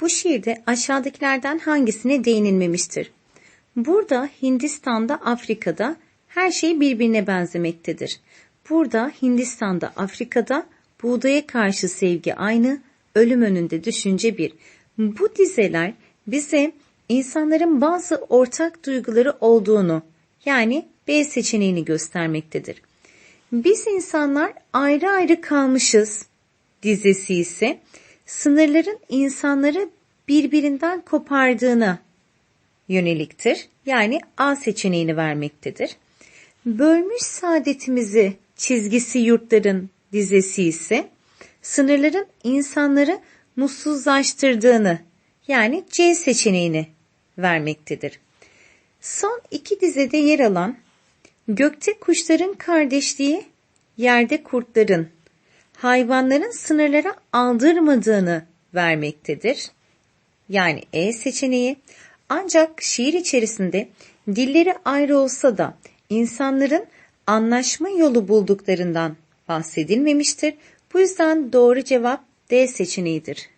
Bu şiirde aşağıdakilerden hangisine değinilmemiştir? Burada Hindistan'da, Afrika'da her şey birbirine benzemektedir. Burada Hindistan'da, Afrika'da buğdaya karşı sevgi aynı, ölüm önünde düşünce bir. Bu dizeler bize insanların bazı ortak duyguları olduğunu yani B seçeneğini göstermektedir. Biz insanlar ayrı ayrı kalmışız dizesi ise sınırların insanları birbirinden kopardığına yöneliktir. Yani A seçeneğini vermektedir. Bölmüş saadetimizi çizgisi yurtların dizesi ise sınırların insanları mutsuzlaştırdığını yani C seçeneğini vermektedir. Son iki dizede yer alan gökte kuşların kardeşliği, yerde kurtların, hayvanların sınırlara aldırmadığını vermektedir. Yani E seçeneği ancak şiir içerisinde dilleri ayrı olsa da insanların anlaşma yolu bulduklarından bahsedilmemiştir. Bu yüzden doğru cevap D seçeneğidir.